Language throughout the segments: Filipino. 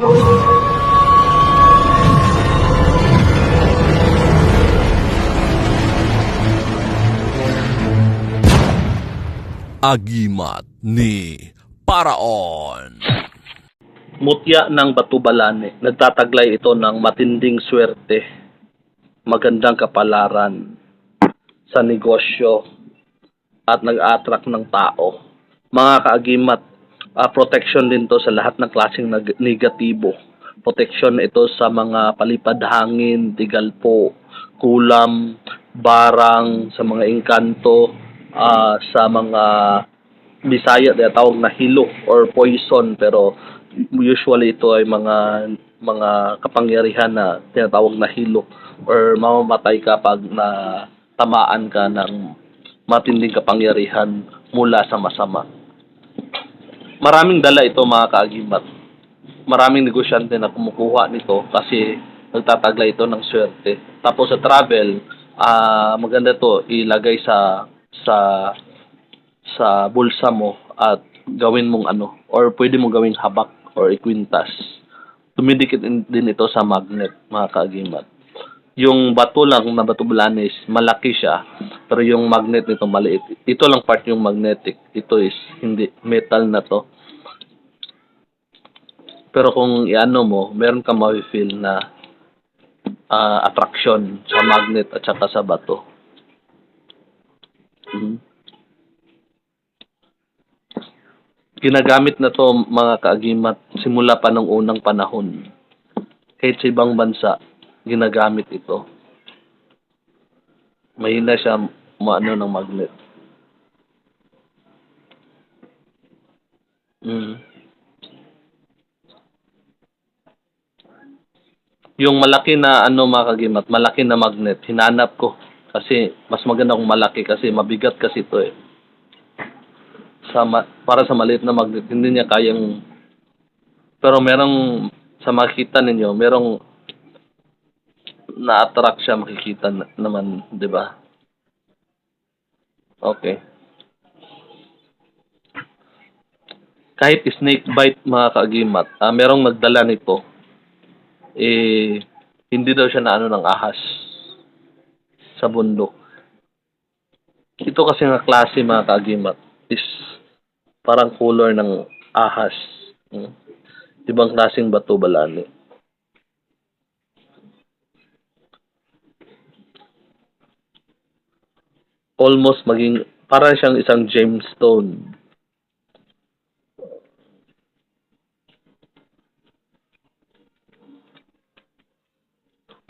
Agimat ni Paraon. Mutya ng Batubalane. Nagtataglay ito ng matinding swerte, magandang kapalaran sa negosyo at nag-attract ng tao. Mga kaagimat, ah, protection din to sa lahat ng klaseng nag- negatibo. Protection ito sa mga palipad hangin, tigalpo, kulam, barang, sa mga engkanto, ah, sa mga Bisaya na tawag na hilo or poison pero usually ito ay mga mga kapangyarihan na tinatawag na hilo or mamamatay ka pag na tamaan ka ng matinding kapangyarihan mula sa masama. Maraming dala ito mga kaagimat. Maraming negosyante na kumukuha nito kasi nagtataglay ito ng swerte. Tapos sa travel, ah maganda to ilagay sa sa sa bulsa mo at gawin mong ano or pwede mo gawing habak or ikwintas. Tumidikit in- din ito sa magnet, mga kaagimat. Yung bato lang na bato bulanis, malaki siya, pero yung magnet nito maliit. Ito lang part yung magnetic. Ito is hindi metal na to. Pero kung iano mo, meron ka ma-feel na ah, attraction sa magnet at saka sa bato. Mhm. ginagamit na to mga kaagimat simula pa ng unang panahon. Kahit sa ibang bansa, ginagamit ito. Mahina siya maano ng magnet. Mm. Yung malaki na ano mga kagimat, malaki na magnet, hinanap ko. Kasi mas maganda kung malaki kasi mabigat kasi ito eh sa ma- para sa maliit na magnet hindi niya kayang pero merong sa makikita ninyo merong na-attract siya makikita na- naman di ba okay kahit snake bite mga kaagimat ah, merong nagdala nito eh hindi daw siya na ano ng ahas sa bundok ito kasi nga klase mga kaagimat is parang color ng ahas. Mm. Ibang klaseng bato balani. Almost maging parang siyang isang gemstone.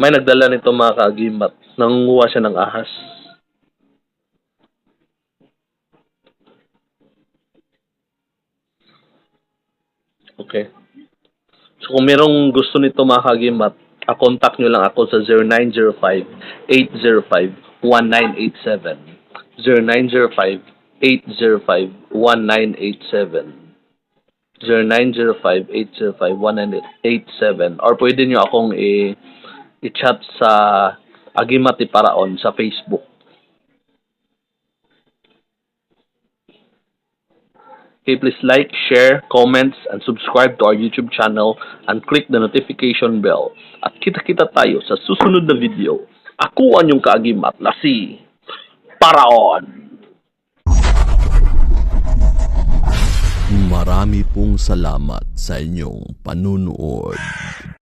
May nagdala nito mga kaagimat. Nangunguha siya ng ahas. Okay. So kung merong gusto nito mga kagimat, ah, contact nyo lang ako sa 0905-805-1987. 0905-805-1987. 0905-805-1987 or pwede nyo akong i- i-chat sa Agimati Paraon sa Facebook. Okay, please like, share, comments, and subscribe to our YouTube channel and click the notification bell. At kita-kita tayo sa susunod na video. Ako ang yung kaagimat na si Paraon. Marami pong salamat sa inyong panunood.